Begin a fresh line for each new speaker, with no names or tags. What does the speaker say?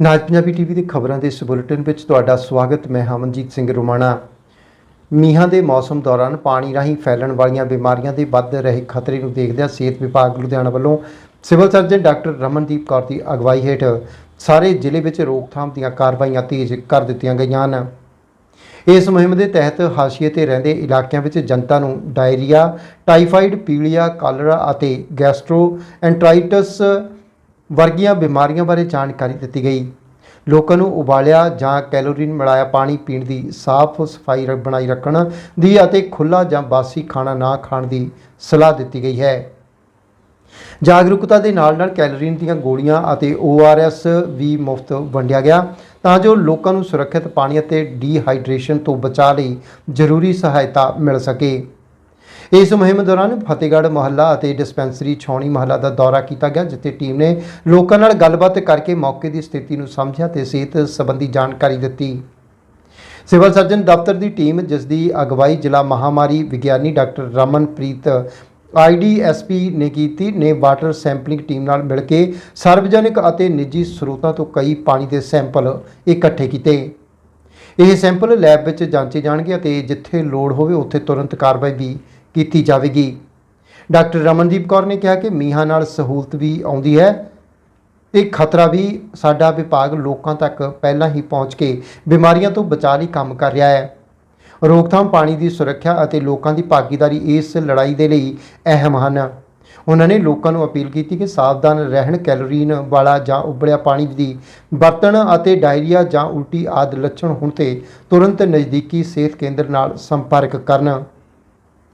ਨਾਜ Punjabi TV ਦੇ ਖਬਰਾਂ ਦੇ ਇਸ ਬੁਲੇਟਿਨ ਵਿੱਚ ਤੁਹਾਡਾ ਸਵਾਗਤ, ਮੈਂ ਹਮਨਜੀਤ ਸਿੰਘ ਰੋਮਾਣਾ। ਮੀਂਹਾਂ ਦੇ ਮੌਸਮ ਦੌਰਾਨ ਪਾਣੀ ਰਾਹੀਂ ਫੈਲਣ ਵਾਲੀਆਂ ਬਿਮਾਰੀਆਂ ਦੇ ਵੱਧ ਰਹੇ ਖਤਰੇ ਨੂੰ ਦੇਖਦਿਆਂ ਸਿਹਤ ਵਿਭਾਗ ਲੁਧਿਆਣਾ ਵੱਲੋਂ civil surgeon doctor Ramandeep Kaur ਦੀ ਅਗਵਾਈ ਹੇਠ ਸਾਰੇ ਜ਼ਿਲ੍ਹੇ ਵਿੱਚ ਰੋਕਥਾਮ ਦੀਆਂ ਕਾਰਵਾਈਆਂ ਤੇਜ਼ ਕਰ ਦਿੱਤੀਆਂ ਗਈਆਂ ਹਨ। ਇਸ ਮੁਹਿੰਮ ਦੇ ਤਹਿਤ ਹਾਸ਼ੀਏ ਤੇ ਰਹਿੰਦੇ ਇਲਾਕਿਆਂ ਵਿੱਚ ਜਨਤਾ ਨੂੰ ਡਾਇਰੀਆ ਟਾਈਫਾਈਡ ਪੀਲੀਆ, ਕਾਲਰਾ ਅਤੇ ਗੈਸਟ੍ਰੋ ਐਂਟਰਾਈਟਸ ਵਰਗੀਆਂ ਬਿਮਾਰੀਆਂ ਬਾਰੇ ਜਾਣਕਾਰੀ ਦਿੱਤੀ ਗਈ। ਲੋਕਾਂ ਨੂੰ ਉਬਾਲਿਆ ਜਾਂ ਕੈਲੋਰੀਨ ਮਿਲਾਇਆ ਪਾਣੀ ਪੀਣ ਦੀ ਸਾਫ਼ ਸਫ਼ਾਈ ਰ- ਬਣਾਈ ਰੱਖਣ ਦੀ ਅਤੇ ਖੁੱਲਾ ਜਾਂ ਬਾਸੀ ਖਾਣਾ ਨਾ ਖਾਣ ਦੀ ਸਲਾਹ ਦਿੱਤੀ ਗਈ ਹੈ। ਜਾਗਰੂਕਤਾ ਦੇ ਨਾਲ ਨਾਲ ਕੈਲੋਰੀਨ ਦੀਆਂ ਗੋਲੀਆਂ ਅਤੇ ORS ਵੀ ਮੁਫਤ ਵੰਡਿਆ ਗਿਆ ਤਾਂ ਜੋ ਲੋਕਾਂ ਨੂੰ ਸੁਰੱਖਿਅਤ ਪਾਣੀ ਅਤੇ ਡੀਹਾਈਡਰੇਸ਼ਨ ਤੋਂ ਬਚਾਅ ਲਈ ਜ਼ਰੂਰੀ ਸਹਾਇਤਾ ਮਿਲ ਸਕੇ। ਇਸ ਮੁਹਿੰਮ ਦੌਰਾਨ ਫਤਿਹਗੜ੍ਹ ਮੁਹੱਲਾ ਅਤੇ ਡਿਸਪੈਂਸਰੀ ਛਾਉਣੀ ਮਹੱਲਾ ਦਾ ਦੌਰਾ ਕੀਤਾ ਗਿਆ, ਜਿੱਥੇ ਟੀਮ ਨੇ ਲੋਕਾਂ ਨਾਲ ਗੱਲਬਾਤ ਕਰਕੇ ਮੌਕੇ ਦੀ ਸਥਿਤੀ ਨੂੰ ਸਮਝਿਆ ਤੇ ਸਿਹਤ ਸੰਬੰਧੀ ਜਾਣਕਾਰੀ ਦਿੱਤੀ। ਸਿਵਲ ਸਰਜਨ ਦਫ਼ਤਰ ਦੀ ਟੀਮ, ਜਿਸ ਦੀ ਅਗਵਾਈ ਜ਼ਿਲ੍ਹਾ ਮਹਾਮਾਰੀ ਵਿਗਿਆਨੀ ਡਾਕਟਰ ਰਮਨਪ੍ਰੀਤ ਆਈਡੀਐਸਪੀ ਨੇ ਕੀਤੀ, ਨੇ ਵਾਟਰ ਸੈਂਪਲਿੰਗ ਟੀਮ ਨਾਲ ਮਿਲ ਕੇ ਸਰਵਜਨਿਕ ਅਤੇ ਨਿੱਜੀ ਸਰੋਤਾਂ ਤੋਂ ਕਈ ਪਾਣੀ ਦੇ ਸੈਂਪਲ ਇਕੱਠੇ ਕੀਤੇ। ਇਹ ਸੈਂਪਲ ਲੈਬ ਵਿੱਚ ਜਾਂਚੇ ਜਾਣਗੇ ਅਤੇ ਜਿੱਥੇ ਲੋੜ ਹੋਵੇ ਉੱਥੇ ਤੁਰੰਤ ਕਾਰਵਾਈ ਵੀ ਕੀਤੀ ਜਾਵੇਗੀ। ਡਾਕਟਰ ਰਮਨਦੀਪ ਕੌਰ ਨੇ ਕਿਹਾ ਕਿ ਮੀਂਹਾਂ ਨਾਲ ਸਹੂਲਤ ਵੀ ਆਉਂਦੀ ਹੈ। ਇਹ ਖਤਰਾ ਵੀ ਸਾਡਾ ਵਿਭਾਗ ਲੋਕਾਂ ਤੱਕ ਪਹਿਲਾਂ ਹੀ ਪਹੁੰਚ ਕੇ ਬਿਮਾਰੀਆਂ ਤੋਂ ਬਚਾਅ ਲਈ ਕੰਮ ਕਰ ਰਿਹਾ ਹੈ। ਰੋਕਥਾਮ, ਪਾਣੀ ਦੀ ਸੁਰੱਖਿਆ ਅਤੇ ਲੋਕਾਂ ਦੀ ਭਾਗੀਦਾਰੀ ਇਸ ਲੜਾਈ ਦੇ ਲਈ ਅਹਿਮ ਹਨ। ਉਹਨਾਂ ਨੇ ਲੋਕਾਂ ਨੂੰ ਅਪੀਲ ਕੀਤੀ ਕਿ ਸਾਵਧਾਨ ਰਹਿਣ, ਕੈਲੋਰੀਨ ਵਾਲਾ ਜਾਂ ਉਬਲਿਆ ਪਾਣੀ ਦੀ ਵਰਤਣ ਅਤੇ ਡਾਇਰੀਆ ਜਾਂ ਉਲਟੀ ਆਦਿ ਲੱਛਣ ਹੋਣ ਤੇ ਤੁਰੰਤ ਨਜ਼ਦੀਕੀ ਸਿਹਤ ਕੇਂਦਰ ਨਾਲ ਸੰਪਰਕ ਕਰਨ।